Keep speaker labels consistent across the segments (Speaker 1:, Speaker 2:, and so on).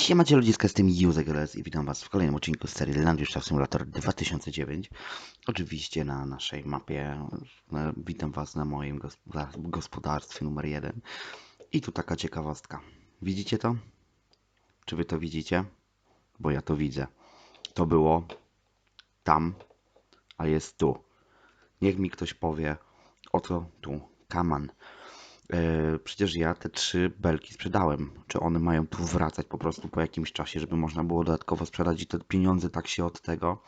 Speaker 1: Siemacie ludziska, jestem Józek LS i witam was w kolejnym odcinku z serii Land Use Simulator 2009. Oczywiście na naszej mapie, witam was na moim gosp- gospodarstwie numer 1. I tu taka ciekawostka. Widzicie to? Czy wy to widzicie? Bo ja to widzę. To było tam, a jest tu. Niech mi ktoś powie, o co tu kaman. E, Przecież ja te trzy belki sprzedałem. Czy one mają tu wracać po prostu po jakimś czasie, żeby można było dodatkowo sprzedać i te pieniądze tak się od tego.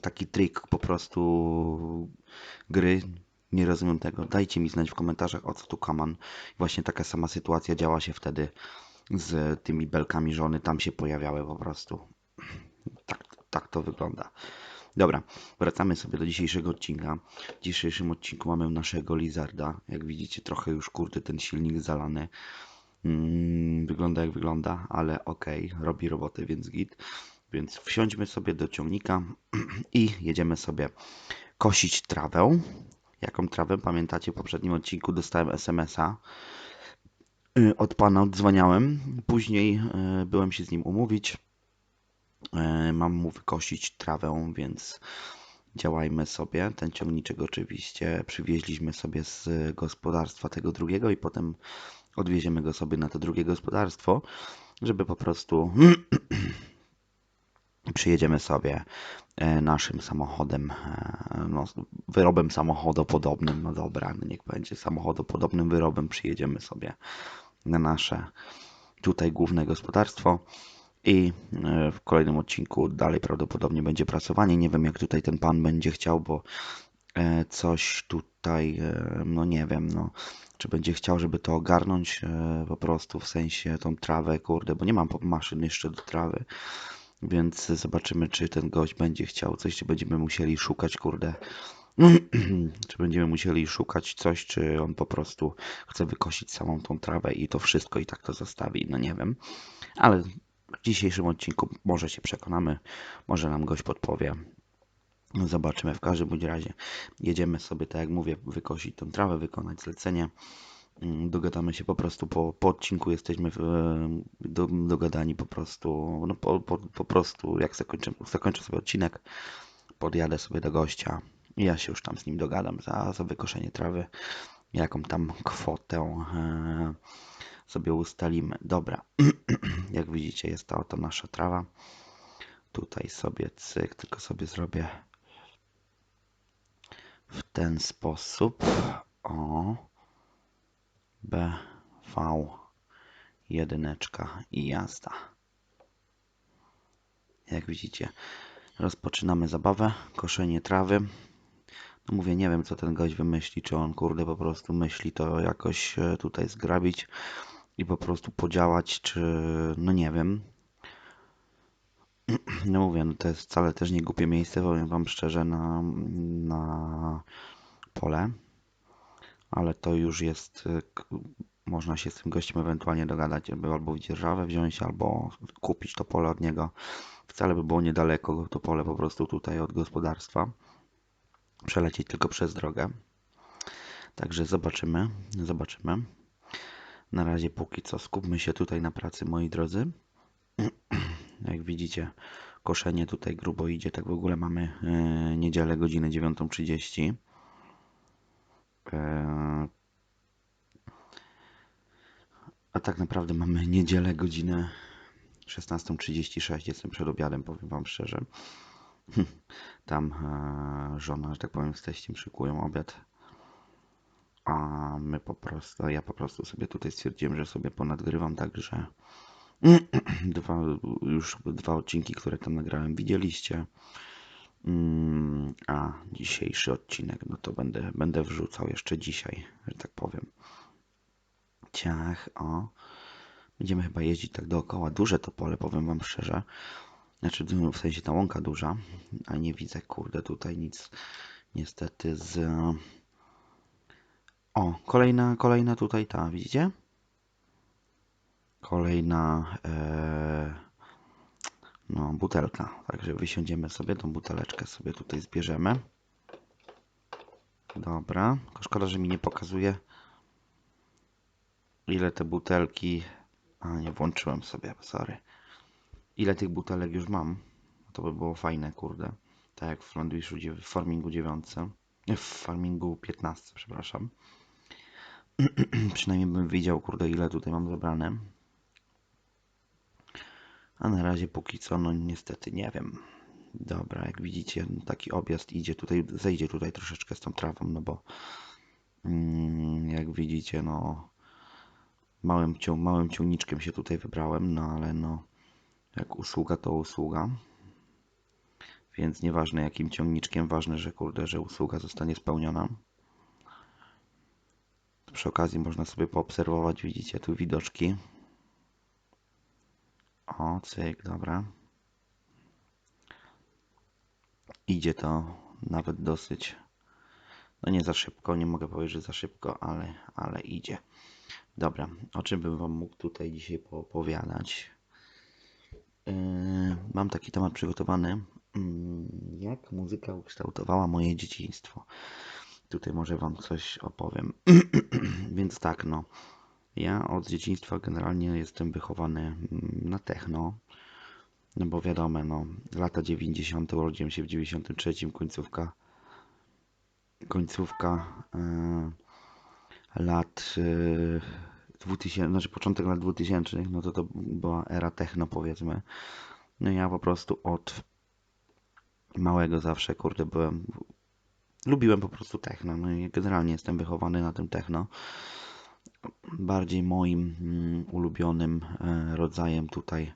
Speaker 1: Taki trik po prostu gry. Nie rozumiem tego. Dajcie mi znać w komentarzach o co tu kaman. Właśnie taka sama sytuacja działa się wtedy z tymi belkami żony. Tam się pojawiały po prostu. Tak, tak to wygląda. Dobra, wracamy sobie do dzisiejszego odcinka. W dzisiejszym odcinku mamy naszego Lizarda. Jak widzicie, trochę już kurde ten silnik zalany. Mm, wygląda jak wygląda, ale okej, robi robotę, więc git. Więc wsiądźmy sobie do ciągnika i jedziemy sobie kosić trawę. Jaką trawę? Pamiętacie, w poprzednim odcinku dostałem SMS-a y, od pana, odzwaniałem. Później y, byłem się z nim umówić. E, Mam mu wykosić trawę, więc działajmy sobie. Ten ciągniczek oczywiście przywieźliśmy sobie z gospodarstwa tego drugiego i potem odwieziemy go sobie na to drugie gospodarstwo, żeby po prostu przyjedziemy sobie e, naszym samochodem, e, no, wyrobem samochodopodobnym, no dobra, no niech będzie samochodopodobnym wyrobem, przyjedziemy sobie na nasze tutaj główne gospodarstwo. I e, w kolejnym odcinku dalej prawdopodobnie będzie prasowanie. Nie wiem, jak tutaj ten pan będzie chciał, bo e, coś tutaj, e, no nie wiem, no, czy będzie chciał, żeby to ogarnąć po prostu, w sensie tą trawę, kurde, bo nie mam maszyn jeszcze do trawy, więc zobaczymy, czy ten gość będzie chciał coś, czy będziemy musieli szukać, kurde, czy będziemy musieli szukać coś, czy on po prostu chce wykosić samą tą trawę i to wszystko i tak to zostawi, no nie wiem, ale w dzisiejszym odcinku może się przekonamy, może nam gość podpowie. Zobaczymy. W każdym bądź razie jedziemy sobie, tak jak mówię, wykosić tą trawę, wykonać zlecenie. Mm, dogadamy się po prostu po, po odcinku, jesteśmy w, do, dogadani po prostu, no po, po, po prostu jak zakończę, zakończę sobie odcinek, podjadę sobie do gościa i ja się już tam z nim dogadam za, za wykoszenie trawy, jaką tam kwotę. E, sobie ustalimy. Dobra, jak widzicie jest ta oto nasza trawa. Tutaj sobie cyk, tylko sobie zrobię w ten sposób. O, B, V, jedyneczka i jazda. Jak widzicie, rozpoczynamy zabawę, koszenie trawy. No mówię, nie wiem co ten gość wymyśli, czy on kurde po prostu myśli to jakoś e, tutaj zgrabić i po prostu podziałać, czy no nie wiem. No mówię, no to jest wcale też nie głupie miejsce, powiem wam szczerze, na, na pole, ale to już jest, można się z tym gościem ewentualnie dogadać, żeby albo dzierżawę wziąć, albo kupić to pole od niego. Wcale by było niedaleko to pole po prostu tutaj od gospodarstwa. Przelecieć tylko przez drogę. Także zobaczymy, zobaczymy. Na razie póki co skupmy się tutaj na pracy, moi drodzy. Jak widzicie, koszenie tutaj grubo idzie. Tak w ogóle mamy e, niedzielę, godzinę 9.30. E, a tak naprawdę mamy niedzielę, godzinę 16.36. Jestem przed obiadem, powiem Wam szczerze. Tam e, żona, że tak powiem, z teściem szykują obiad a my po prostu, ja po prostu sobie tutaj stwierdziłem, że sobie ponadgrywam, także dwa, już dwa odcinki, które tam nagrałem, widzieliście. Mm, a dzisiejszy odcinek, no to będę, będę wrzucał jeszcze dzisiaj, że tak powiem. Ciach, o. Będziemy chyba jeździć tak dookoła. Duże to pole, powiem wam szczerze. Znaczy, w sensie ta łąka duża, a nie widzę, kurde, tutaj nic niestety z o, kolejna, kolejna tutaj ta, widzicie? Kolejna e, no, butelka. Także wysiądziemy sobie, tą buteleczkę sobie tutaj zbierzemy. Dobra, szkoda, że mi nie pokazuje ile te butelki. A, nie włączyłem sobie, sorry. Ile tych butelek już mam? To by było fajne, kurde. Tak jak w Landwishu, w Farmingu 9. Nie, W Farmingu 15, przepraszam. Przynajmniej bym wiedział, kurde, ile tutaj mam zebrane. A na razie póki co, no niestety nie wiem. Dobra, jak widzicie, taki objazd idzie tutaj, zejdzie tutaj troszeczkę z tą trawą, no bo mm, jak widzicie, no małym, cią, małym ciągniczkiem się tutaj wybrałem, no ale no jak usługa to usługa. Więc nieważne jakim ciągniczkiem, ważne, że kurde, że usługa zostanie spełniona. Przy okazji można sobie poobserwować, widzicie tu widoczki. O, cyk, dobra. Idzie to nawet dosyć, no nie za szybko, nie mogę powiedzieć, że za szybko, ale, ale idzie. Dobra, o czym bym Wam mógł tutaj dzisiaj poopowiadać? Yy, mam taki temat przygotowany, mm, jak muzyka ukształtowała moje dzieciństwo. Tutaj może Wam coś opowiem. Więc tak, no. Ja od dzieciństwa generalnie jestem wychowany mm, na techno. No bo wiadomo, no, lata 90. urodziłem się w 93, końcówka końcówka e, lat e, 2000, znaczy początek lat 2000, no to to była era techno powiedzmy. No ja po prostu od małego zawsze, kurde, byłem lubiłem po prostu techno, no i generalnie jestem wychowany na tym techno. Bardziej moim mm, ulubionym e, rodzajem tutaj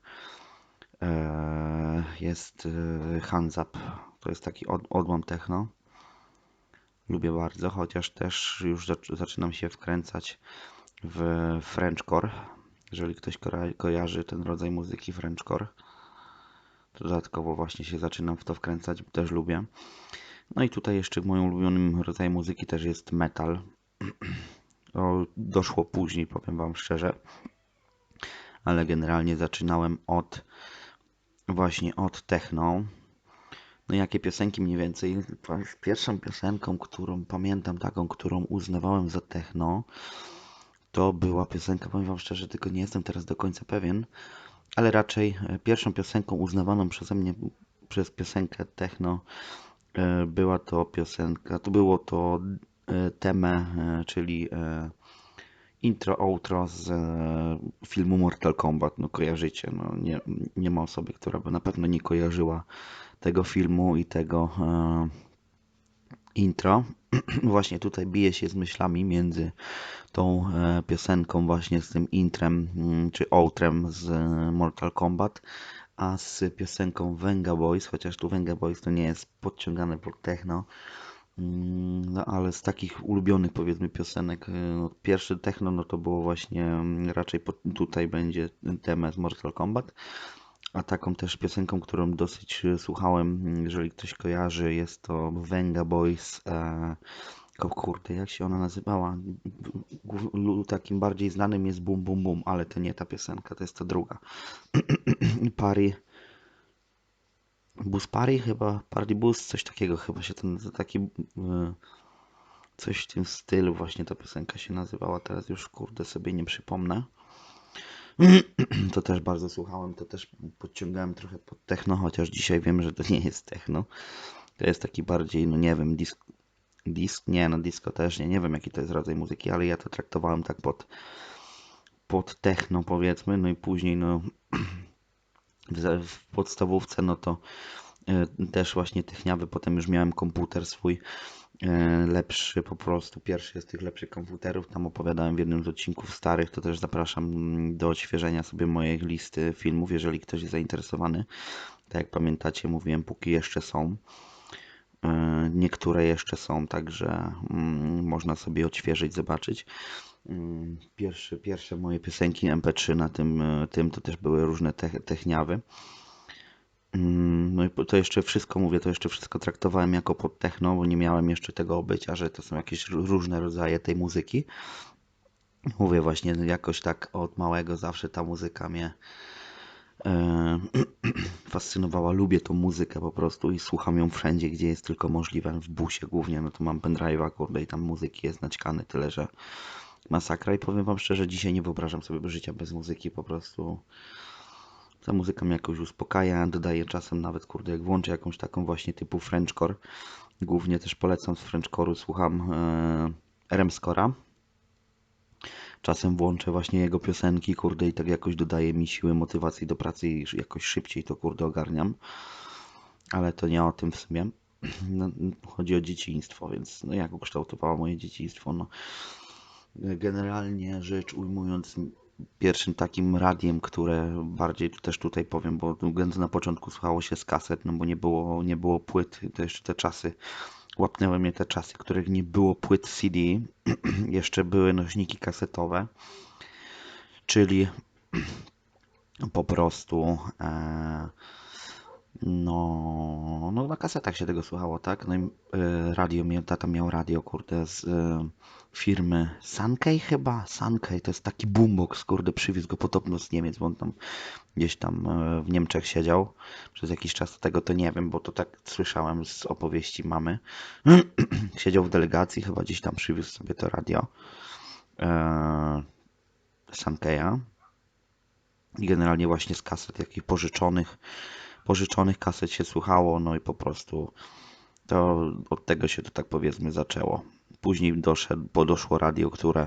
Speaker 1: e, jest e, Hanzap. To jest taki od, odłam techno. Lubię bardzo, chociaż też już zac- zaczynam się wkręcać w Frenchcore. Jeżeli ktoś kojarzy ten rodzaj muzyki Frenchcore, dodatkowo właśnie się zaczynam w to wkręcać, też lubię. No i tutaj jeszcze moim ulubionym rodzajem muzyki też jest metal. To doszło później, powiem Wam szczerze. Ale generalnie zaczynałem od właśnie od techno. No jakie piosenki mniej więcej? Pierwszą piosenką, którą pamiętam, taką, którą uznawałem za techno, to była piosenka, powiem Wam szczerze, tylko nie jestem teraz do końca pewien, ale raczej e, pierwszą piosenką uznawaną przeze mnie przez piosenkę techno była to piosenka, to było to e, temę, e, czyli e, intro, outro z e, filmu Mortal Kombat. No kojarzycie, no nie, nie ma osoby, która by na pewno nie kojarzyła tego filmu i tego e, intro. Właśnie tutaj bije się z myślami między tą e, piosenką właśnie z tym intrem mm, czy outrem z e, Mortal Kombat, a z piosenką Venga Boys, chociaż tu Venga Boys to nie jest podciągane pod techno, Mm, No ale z takich ulubionych powiedzmy piosenek, y, no, pierwszy techno no to było właśnie mm, raczej po, tutaj będzie temat Mortal Kombat, a taką też piosenką, którą dosyć y, słuchałem, mm, jeżeli ktoś kojarzy, jest to Venga Boys, e, kurde, jak się ona nazywała? Takim bardziej znanym jest Bum Bum Bum, ale to nie ta piosenka, to jest ta druga. Pari, Bus Pari chyba, Party Bus, coś takiego chyba się ten taki y, Coś w tym stylu właśnie ta piosenka się nazywała, teraz już kurde sobie nie przypomnę. To też bardzo słuchałem, to też podciągałem trochę pod techno, chociaż dzisiaj wiem, że to nie jest techno. To jest taki bardziej, no nie wiem, disk, disk nie, no disco też nie, nie wiem jaki to jest rodzaj muzyki, ale ja to traktowałem tak pod, pod techno powiedzmy, no i później no w, w podstawówce no to e, też właśnie techniawy, potem już miałem komputer swój e, lepszy po prostu, pierwszy z tych lepszych komputerów, tam opowiadałem w jednym z odcinków starych, to też zapraszam mm, do odświeżenia sobie mojej listy filmów, jeżeli ktoś jest zainteresowany. Tak jak pamiętacie, mówiłem, póki jeszcze są. E, Niektóre jeszcze są, także mm, można sobie odświeżyć, zobaczyć. Mm, Pierwsze, pierwsze moje piosenki MP3 na tym, e, tym to też były różne te, techniawy. No i to jeszcze wszystko mówię, to jeszcze wszystko traktowałem jako pod techno, bo nie miałem jeszcze tego obycia, że to są jakieś ró- różne rodzaje tej muzyki. Mówię właśnie, jakoś tak od małego zawsze ta muzyka mnie e, fascynowała. Lubię tą muzykę po prostu i słucham ją wszędzie, gdzie jest tylko możliwe. W busie głównie, no to mam pendrive'a, kurde, i tam muzyki jest naćkany, tyle że masakra i powiem wam szczerze, dzisiaj nie wyobrażam sobie życia bez muzyki, po prostu ta muzyka mnie jakoś uspokaja, dodaję czasem nawet, kurde, jak włączę jakąś taką właśnie typu Frenchcore, głównie też polecam z Frenchcore'u, słucham e, Remskora, czasem włączę właśnie jego piosenki, kurde, i tak jakoś dodaje mi siły, motywacji do pracy i jakoś szybciej to, kurde, ogarniam, ale to nie o tym w sumie. No, chodzi o dzieciństwo, więc no jak ukształtowało moje dzieciństwo, no generalnie rzecz ujmując, pierwszym takim radiem, które bardziej też tutaj powiem, bo na początku słuchało się z kaset, no bo nie było, nie było płyt, to jeszcze te czasy, łapnęły mnie te czasy, których nie było płyt CD, jeszcze były nośniki kasetowe, czyli po prostu e, no, no na kasetach się tego słuchało, tak? No i e, radio, tata miał radio, kurde, z e, firmy Sankey chyba, Sankey, to jest taki boombox, kurde, przywiózł go podobno z Niemiec, bo on tam gdzieś tam e, w Niemczech siedział przez jakiś czas, tego to nie wiem, bo to tak słyszałem z opowieści mamy. siedział w delegacji, chyba gdzieś tam przywiózł sobie to radio e, Sankeya i generalnie właśnie z kaset jakich pożyczonych pożyczonych kaset się słuchało, no i po prostu to od tego się to tak powiedzmy zaczęło. Później doszedł, bo doszło radio, które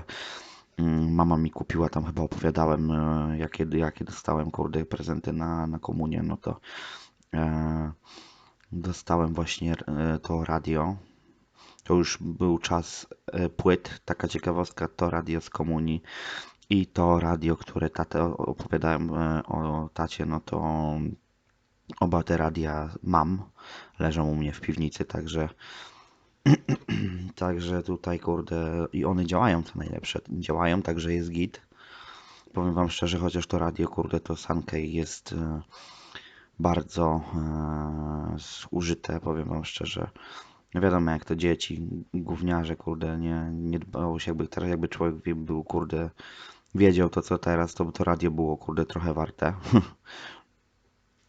Speaker 1: mm, mama mi kupiła, tam chyba opowiadałem, e, jakie, jakie dostałem, kurde, prezenty na, na komunię, no to e, dostałem właśnie e, to radio. To już był czas e, płyt, taka ciekawostka, to radio z komunii i to radio, które tatę opowiadałem o tacie, no to Oba te radia mam, leżą u mnie w piwnicy, także także tutaj kurde i one działają co najlepsze, działają, także jest git. Powiem wam szczerze, chociaż to radio kurde to Sankey jest e, bardzo e, zużyte, powiem wam szczerze. Wiadomo jak to dzieci, gówniarze kurde, nie, nie dbało się jakby teraz jakby człowiek był kurde wiedział to co teraz, to to radio było kurde trochę warte.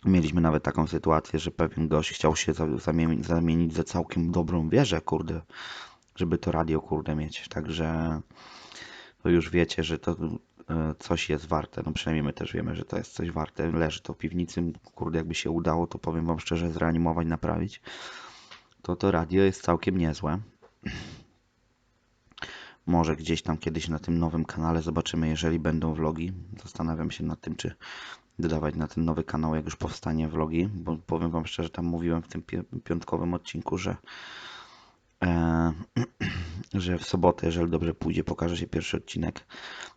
Speaker 1: Mieliśmy nawet taką sytuację, że pewien gość chciał się zamienić, zamienić za całkiem dobrą wieżę, kurde, żeby to radio, kurde, mieć. Także to już wiecie, że to e, coś jest warte. No przynajmniej my też wiemy, że to jest coś warte. Leży to w piwnicy, kurde, jakby się udało, to powiem wam szczerze, zreanimować, naprawić. To to radio jest całkiem niezłe. Może gdzieś tam kiedyś na tym nowym kanale zobaczymy, jeżeli będą vlogi. Zastanawiam się nad tym, czy dodawać na ten nowy kanał, jak już powstanie vlogi, bo powiem Wam szczerze, tam mówiłem w tym piątkowym odcinku, że, e, że w sobotę, jeżeli dobrze pójdzie, pokaże się pierwszy odcinek.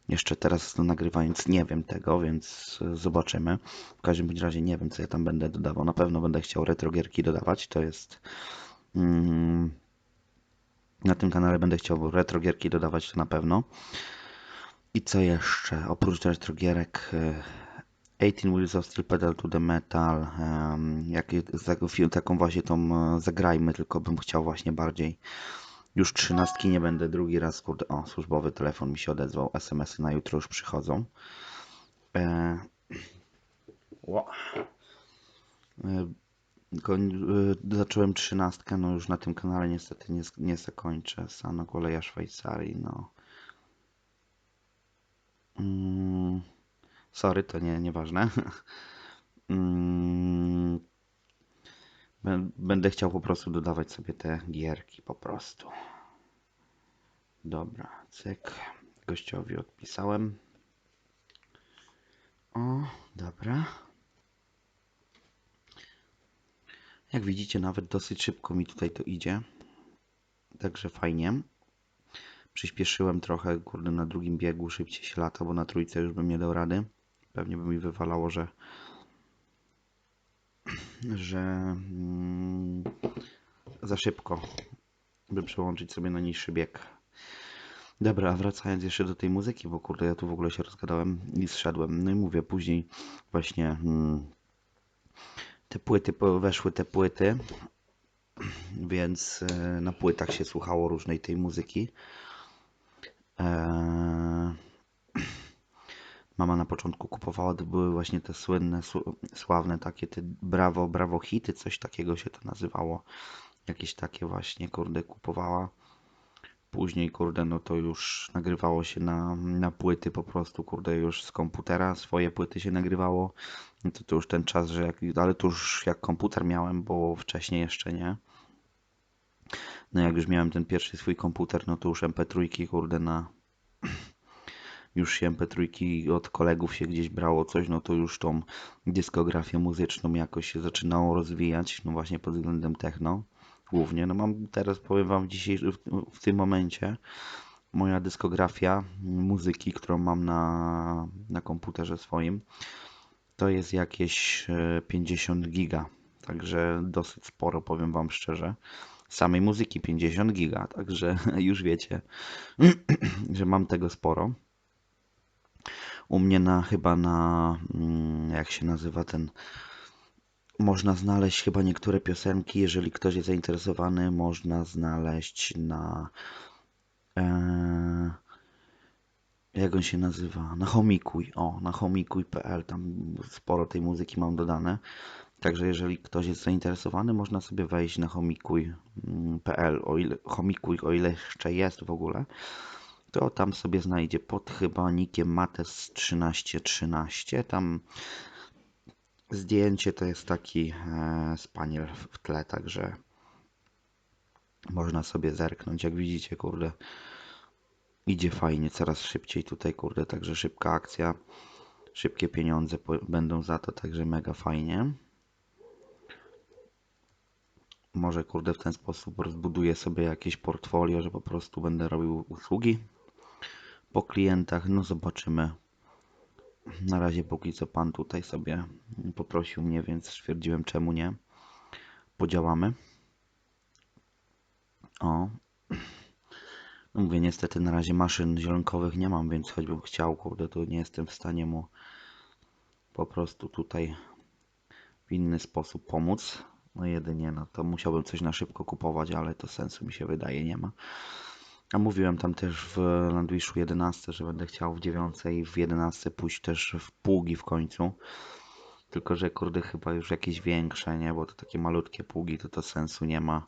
Speaker 1: Jeszcze teraz to nagrywając nie wiem tego, więc zobaczymy. W każdym bądź razie nie wiem, co ja tam będę dodawał. Na pewno będę chciał retrogierki dodawać, to jest... Mm, na tym kanale będę chciał retrogierki dodawać, to na pewno. I co jeszcze? Oprócz retrogierek 18 Wheels of Steel Pedal to the Metal, jak, taką właśnie tą e, zagrajmy, tylko bym chciał właśnie bardziej już trzynastki nie będę drugi raz, kurde, o, służbowy telefon mi się odezwał, SMS-y na jutro już przychodzą. E, e, e, zacząłem trzynastkę, no już na tym kanale niestety nie, nie zakończę. Sana Koleja Szwajcarii, no. Mm. Sorry, to nie, nieważne. Mm, będę chciał po prostu dodawać sobie te gierki po prostu. Dobra, cyk. Gościowi odpisałem. O, dobra. Jak widzicie, nawet dosyć szybko mi tutaj to idzie. Także fajnie. Przyspieszyłem trochę, kurde, na drugim biegu szybciej się lata, bo na trójce już bym nie dał rady pewnie by mi wywalało, że że mm, za szybko, by przełączyć sobie na niższy bieg. Dobra, wracając jeszcze do tej muzyki, bo kurde, ja tu w ogóle się rozgadałem i zszedłem. No i mówię, później właśnie mm, te płyty, weszły te płyty, więc e, na płytach się słuchało różnej tej muzyki. Mama na początku kupowała, to były właśnie te słynne, sławne takie te brawo, brawo hity, coś takiego się to nazywało. Jakieś takie właśnie, kurde, kupowała. Później, kurde, no to już nagrywało się na, na płyty po prostu, kurde, już z komputera swoje płyty się nagrywało. No to, to już ten czas, że jak, ale to już jak komputer miałem, bo wcześniej jeszcze nie. No jak już miałem ten pierwszy swój komputer, no to już MP3, kurde, na... Już się MP3 od kolegów się gdzieś brało coś, no to już tą dyskografię muzyczną jakoś się zaczynało rozwijać, no właśnie pod względem techno głównie. No mam teraz, powiem wam, dzisiaj w, w tym momencie moja dyskografia muzyki, którą mam na, na komputerze swoim, to jest jakieś 50 giga. Także dosyć sporo, powiem wam szczerze. Samej muzyki 50 giga, także już wiecie, że mam tego sporo. U mnie na chyba na mm, jak się nazywa ten można znaleźć chyba niektóre piosenki, jeżeli ktoś jest zainteresowany, można znaleźć na e, jak on się nazywa? Na Homikuj. O, na homikuj.pl. Tam sporo tej muzyki mam dodane. Także jeżeli ktoś jest zainteresowany, można sobie wejść na homikuj.pl. O ile homikuj, o ile jeszcze jest w ogóle, to tam sobie znajdzie pod chyba nikiem Mates 1313. Tam Zdjęcie to jest taki e, spaniel w tle, także można sobie zerknąć. Jak widzicie, kurde, idzie fajnie, coraz szybciej tutaj, kurde, także szybka akcja, szybkie pieniądze będą za to, także mega fajnie. Może, kurde, w ten sposób rozbuduję sobie jakieś portfolio, że po prostu będę robił usługi po klientach. No zobaczymy. Na razie póki co pan tutaj sobie poprosił mnie, więc stwierdziłem czemu nie. Podziałamy. O. No mówię, niestety na razie maszyn zielonkowych nie mam, więc choćbym chciał, kurde, to nie jestem w stanie mu po prostu tutaj w inny sposób pomóc. No jedynie, no to musiałbym coś na szybko kupować, ale to sensu mi się wydaje nie ma. A mówiłem tam też w Landwishu 11, że będę chciał w 9 i w 11 pójść też w pługi w końcu. Tylko, że kurde chyba już jakieś większe, nie? Bo to takie malutkie pługi to to sensu nie ma.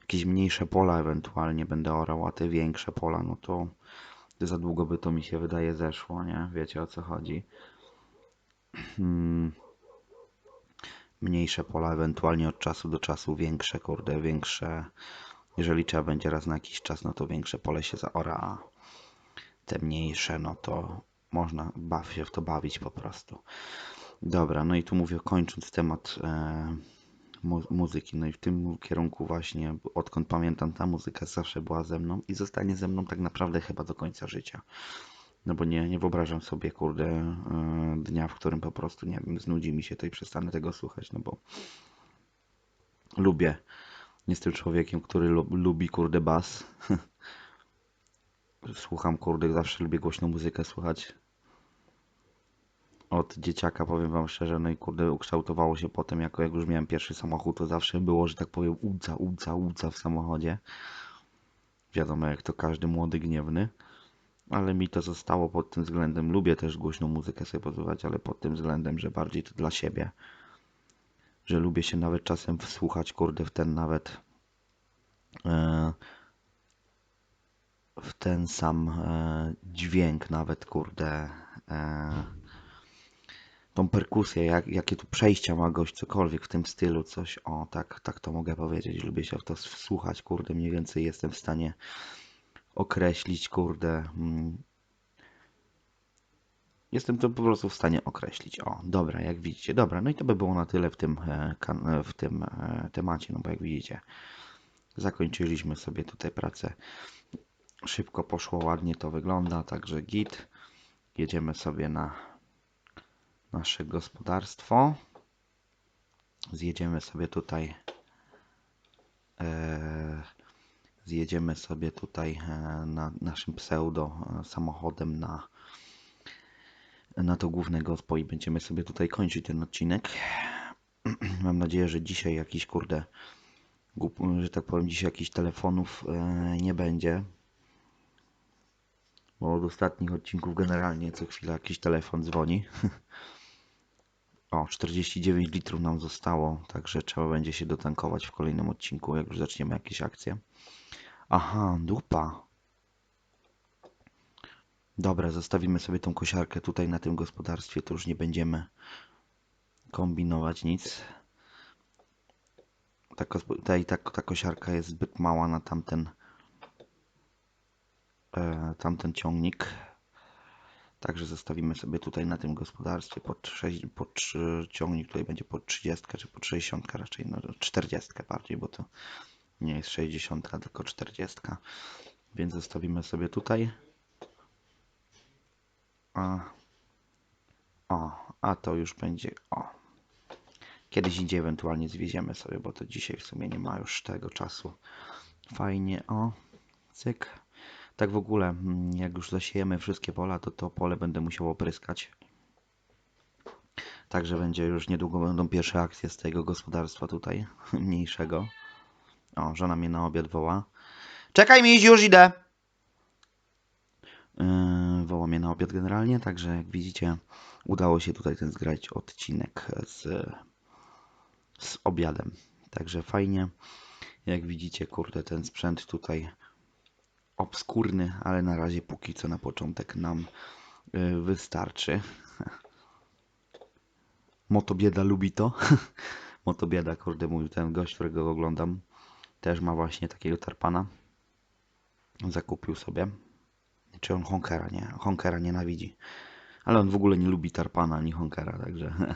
Speaker 1: Jakieś mniejsze pola ewentualnie będę orał, a te większe pola, no to za długo by to mi się wydaje zeszło, nie? Wiecie o co chodzi. Hmm. Mniejsze pola ewentualnie od czasu do czasu, większe, kurde, większe jeżeli trzeba będzie raz na jakiś czas, no to większe pole się zaora, a te mniejsze, no to można baw się w to bawić po prostu. Dobra, no i tu mówię, kończąc temat e, mu muzyki, no i w tym kierunku właśnie, odkąd pamiętam, ta muzyka zawsze była ze mną i zostanie ze mną tak naprawdę chyba do końca życia. No bo nie, nie wyobrażam sobie, kurde, e, dnia, w którym po prostu, nie wiem, znudzi mi się to i przestanę tego słuchać, no bo lubię Jestem człowiekiem, który lubi kurde bas. Słucham kurde, zawsze lubię głośną muzykę słuchać. Od dzieciaka powiem wam szczerze, no i kurde ukształtowało się potem, jako jak już miałem pierwszy samochód, to zawsze było, że tak powiem, udza, udza, udza w samochodzie. Wiadomo, jak to każdy młody gniewny. Ale mi to zostało pod tym względem. Lubię też głośną muzykę sobie posłuchać, ale pod tym względem, że bardziej to dla siebie że lubię się nawet czasem wsłuchać, kurde, w ten nawet e, w ten sam e, dźwięk nawet, kurde, e, tą perkusję, jak, jakie tu przejścia ma gość, cokolwiek w tym stylu, coś, o, tak, tak to mogę powiedzieć, lubię się w to wsłuchać, kurde, mniej więcej jestem w stanie określić, kurde, mm, Jestem to po prostu w stanie określić. O, dobra, jak widzicie. Dobra, no i to by było na tyle w tym, e, e, w tym e, temacie, no bo jak widzicie, zakończyliśmy sobie tutaj pracę. Szybko poszło, ładnie to wygląda, także git. Jedziemy sobie na nasze gospodarstwo. Zjedziemy sobie tutaj zjedziemy sobie tutaj na naszym pseudo samochodem na na to główne gospo i będziemy sobie tutaj kończyć ten odcinek. Mam nadzieję, że dzisiaj jakiś kurde, że tak powiem, dzisiaj jakichś telefonów e, nie będzie. Bo od ostatnich odcinków generalnie co chwila jakiś telefon dzwoni. O, 49 litrów nam zostało, także trzeba będzie się dotankować w kolejnym odcinku, jak już zaczniemy jakieś akcje. Aha, dupa. Dobra, zostawimy sobie tą kosiarkę tutaj na tym gospodarstwie, to już nie będziemy kombinować nic. Ta, ta, ta, ta kosiarka jest zbyt mała na tamten, e, tamten ciągnik. Także zostawimy sobie tutaj na tym gospodarstwie pod, 6, pod trzy- ciągnik tutaj będzie pod 30 czy pod 60 raczej, no 40 bardziej, bo to nie jest 60, tylko 40. Więc zostawimy sobie tutaj. A, o, a to już będzie. O. Kiedyś indziej ewentualnie zwieziemy sobie, bo to dzisiaj w sumie nie ma już tego czasu. Fajnie, o, cyk. Tak w ogóle, mm, jak już zasiejemy wszystkie pola, to to pole będę musiał opryskać. Także będzie już niedługo będą pierwsze akcje z tego gospodarstwa tutaj, mniejszego. O, żona mnie na obiad woła. Czekaj mi, już idę! Yy, mnie na obiad generalnie, także jak widzicie, udało się tutaj ten zgrać odcinek z, z obiadem. Także fajnie. Jak widzicie, kurde, ten sprzęt tutaj obskurny, ale na razie póki co na początek nam yy, wystarczy. Motobieda lubi to. Motobieda, kurde, mój ten gość, którego oglądam, też ma właśnie takiego tarpana. Zakupił sobie. Czy on Honkera, nie? Honkera nienawidzi. Ale on w ogóle nie lubi Tarpana ani Honkera, także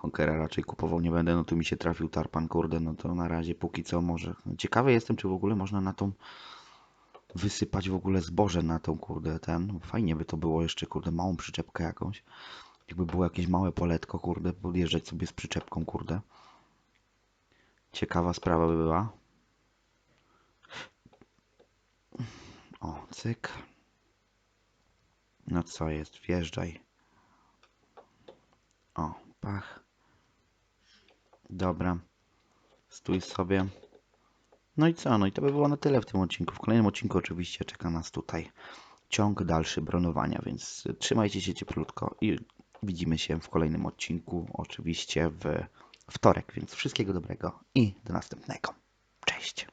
Speaker 1: Honkera raczej kupował nie będę. No tu mi się trafił Tarpan, kurde, no to na razie póki co może. Ciekawy jestem, czy w ogóle można na tą wysypać w ogóle zboże na tą, kurde, ten. Fajnie by to było jeszcze, kurde, małą przyczepkę jakąś. Jakby było jakieś małe poletko, kurde, podjeżdżać sobie z przyczepką, kurde. Ciekawa sprawa by była. O, cyk. No co jest, wjeżdżaj. O, pach. Dobra. Stój sobie. No i co? No i to by było na tyle w tym odcinku. W kolejnym odcinku oczywiście czeka nas tutaj ciąg dalszy bronowania, więc trzymajcie się cieplutko i widzimy się w kolejnym odcinku, oczywiście w wtorek, więc wszystkiego dobrego i do następnego. Cześć!